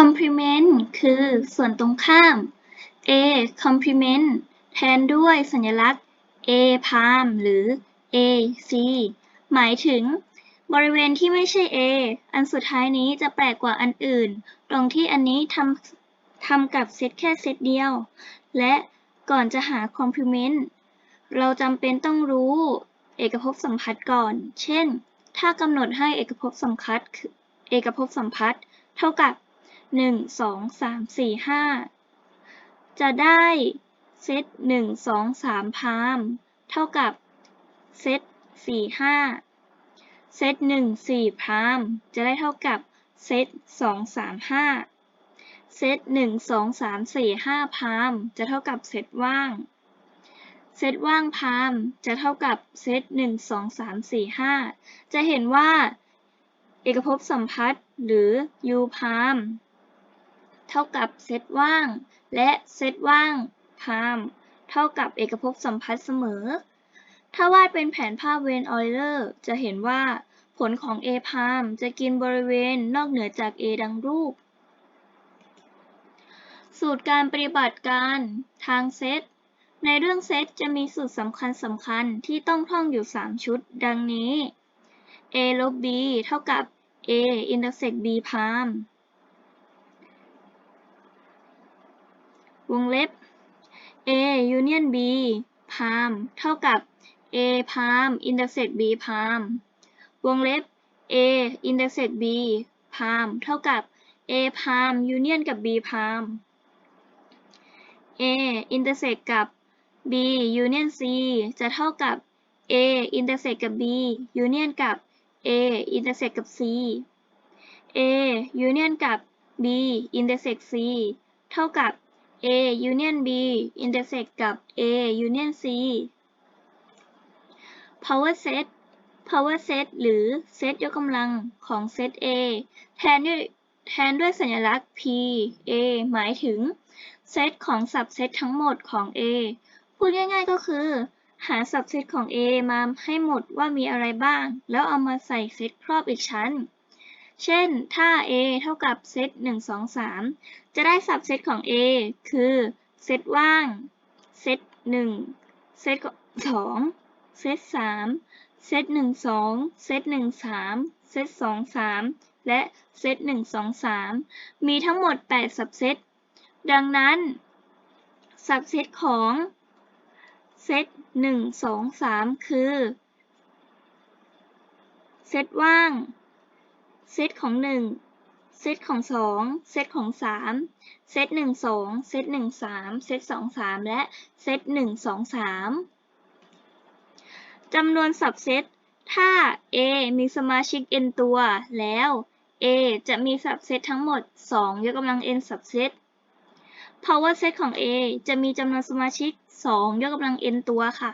complement คือส่วนตรงข้าม a complement แทนด้วยสัญลักษณ์ a prime หรือ a c หมายถึงบริเวณที่ไม่ใช่ a อันสุดท้ายนี้จะแปลกกว่าอันอื่น ตรงที่อันนี้ทำทำกับเซตแค่เซตเดียว และก่อนจะหา complement เราจำเป็นต้องรู้เอกภพสัมพัทธ์ก่อน เช่น ถ้ากำหนดให้เอกภพสัมพัทธ์คือเอกภพสัมพัทธ์เท่ากับ หนึ่งสองสามสี่ห้าจะได้เซตหนึ่งสองสามพาร์มเท่ากับเซตสี่ห้าเซตหนึ่งสี่พาร์มจะได้เท่ากับเซตสองสามห้าเซตหนึ่งสองสามสี่ห้าพาร์มจะเท่ากับเซตว่างเซตว่างพาร์มจะเท่ากับเซตหนึ่งสองสามสี่ห้าจะเห็นว่าเอกภพสัมพัทธ์หรือ U พาร์ม เท่ากับเซตว่าง และเซตว่างพามเท่ากับเอกภพสัมพัทธ์เสมอ ถ้าวาดเป็นแผนภาพเวนออยเลอร์จะเห็นว่าผลของ A พามจะกินบริเวณนอกเหนือจาก A ดังรูป สูตรการปฏิบัติการทางเซต ในเรื่องเซตจะมีสูตรสำคัญสำคัญที่ต้องท่องอยู่ 3 ชุด ดังนี้ a ลบ b เท่ากับ a intersect b พาม วงเล็บ a union b พามเท่ากับ a พาม intersect b พามวงเล็บ a intersect b พามเท่ากับ a พาม union กับ b พาม a intersect กับ b union c จะเท่ากับ a intersect กับ b union กับ a intersect กับ c a union กับ b intersect c เท่ากับ a union b intersect กับ a union c power set power set หรือเซตยกกำลังของเซต A แทนด้วยแทนด้วยสัญลักษณ์ P A หมายถึงเซตของสับเซตทั้งหมดของ A พูดง่ายๆก็คือ หาสับเซตของ A มาให้หมดว่ามีอะไรบ้าง แล้วเอามาใส่เซตครอบอีกชั้น เช่น ถ้า A เท่ากับเซต1 2 3 จะได้สับเซตของ A คือ เซตว่าง เซต1 เซต2เซต3 เซต1 2 เซต1 3 เซต2 3 และเซต1 2 3 มีทั้งหมด 8 สับเซต ดังนั้น สับเซตของเซต1 2 3 คือ เซตว่าง ของ 1 เซตของ 2 เซตของ 3 เซต1 2 เซต1 3 เซต2 3 และเซต1 2 3จำนวนสับเซต ถ้า A มีสมาชิก n ตัวแล้ว A จะมีสับเซตทั้งหมด 2 ยกกำลัง n สับเซต power set ของ A จะมีจำนวนสมาชิก 2 ยกกำลัง n ตัวค่ะ